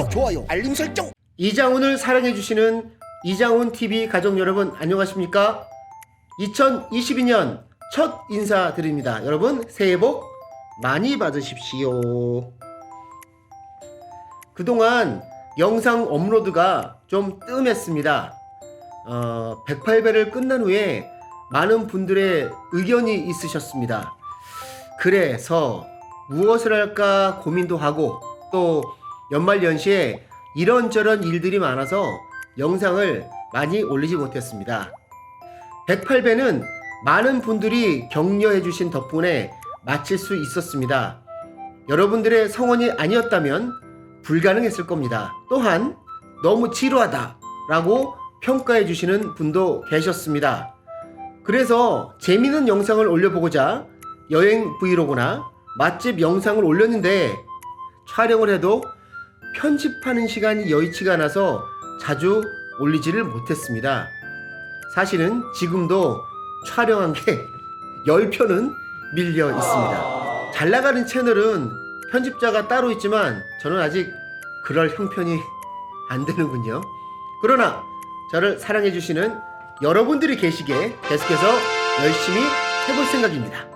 구독, 좋아요, 알림 설정. 이장훈을 사랑해주시는 이장훈 TV 가족 여러분 안녕하십니까? 2022년 첫 인사 드립니다. 여러분 새해 복 많이 받으십시오. 그동안 영상 업로드가 좀 뜸했습니다. 어, 108배를 끝난 후에 많은 분들의 의견이 있으셨습니다. 그래서 무엇을 할까 고민도 하고 또 연말 연시에 이런저런 일들이 많아서 영상을 많이 올리지 못했습니다. 108배는 많은 분들이 격려해 주신 덕분에 마칠 수 있었습니다. 여러분들의 성원이 아니었다면 불가능했을 겁니다. 또한 너무 지루하다 라고 평가해 주시는 분도 계셨습니다. 그래서 재미있는 영상을 올려보고자 여행 브이로그나 맛집 영상을 올렸는데 촬영을 해도 편집하는 시간이 여의치가 않아서 자주 올리지를 못했습니다. 사실은 지금도 촬영한 게 10편은 밀려 있습니다. 잘 나가는 채널은 편집자가 따로 있지만 저는 아직 그럴 형편이 안 되는군요. 그러나 저를 사랑해주시는 여러분들이 계시기에 계속해서 열심히 해볼 생각입니다.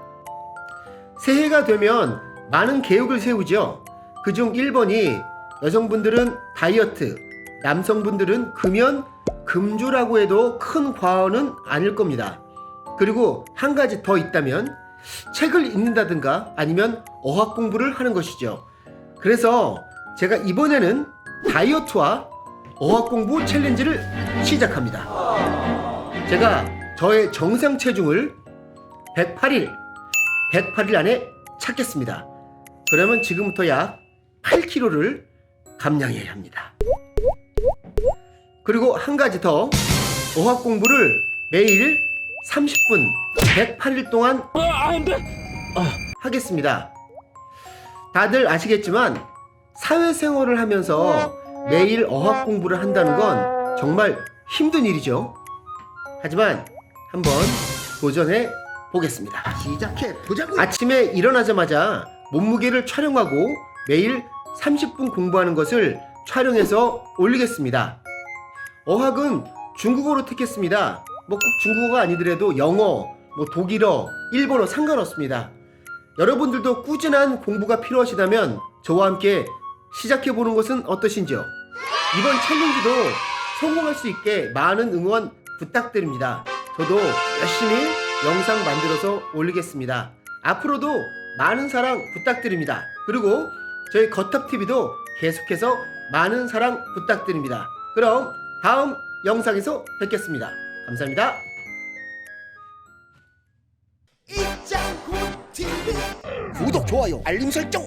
새해가 되면 많은 계획을 세우죠. 그중 1번이 여성분들은 다이어트, 남성분들은 금연, 금주라고 해도 큰 과언은 아닐 겁니다. 그리고 한 가지 더 있다면 책을 읽는다든가 아니면 어학 공부를 하는 것이죠. 그래서 제가 이번에는 다이어트와 어학 공부 챌린지를 시작합니다. 제가 저의 정상 체중을 108일, 108일 안에 찾겠습니다. 그러면 지금부터 약 8kg를 감량해야 합니다. 그리고 한 가지 더 어학 공부를 매일 30분 108일 동안 어, 하겠습니다. 다들 아시겠지만 사회생활을 하면서 매일 어학 공부를 한다는 건 정말 힘든 일이죠. 하지만 한번 도전해 보겠습니다. 시작해 보자고. 아침에 일어나자마자 몸무게를 촬영하고 매일 30분 공부하는 것을 촬영해서 올리겠습니다. 어학은 중국어로 택했습니다. 뭐 꼭 중국어가 아니더라도 영어, 뭐 독일어, 일본어 상관없습니다. 여러분들도 꾸준한 공부가 필요하시다면 저와 함께 시작해 보는 것은 어떠신지요? 이번 챌린지도 성공할 수 있게 많은 응원 부탁드립니다. 저도 열심히 영상 만들어서 올리겠습니다. 앞으로도 많은 사랑 부탁드립니다. 그리고 저희 거탑TV도 계속해서 많은 사랑 부탁드립니다. 그럼 다음 영상에서 뵙겠습니다. 감사합니다. 구독, 좋아요, 알림 설정.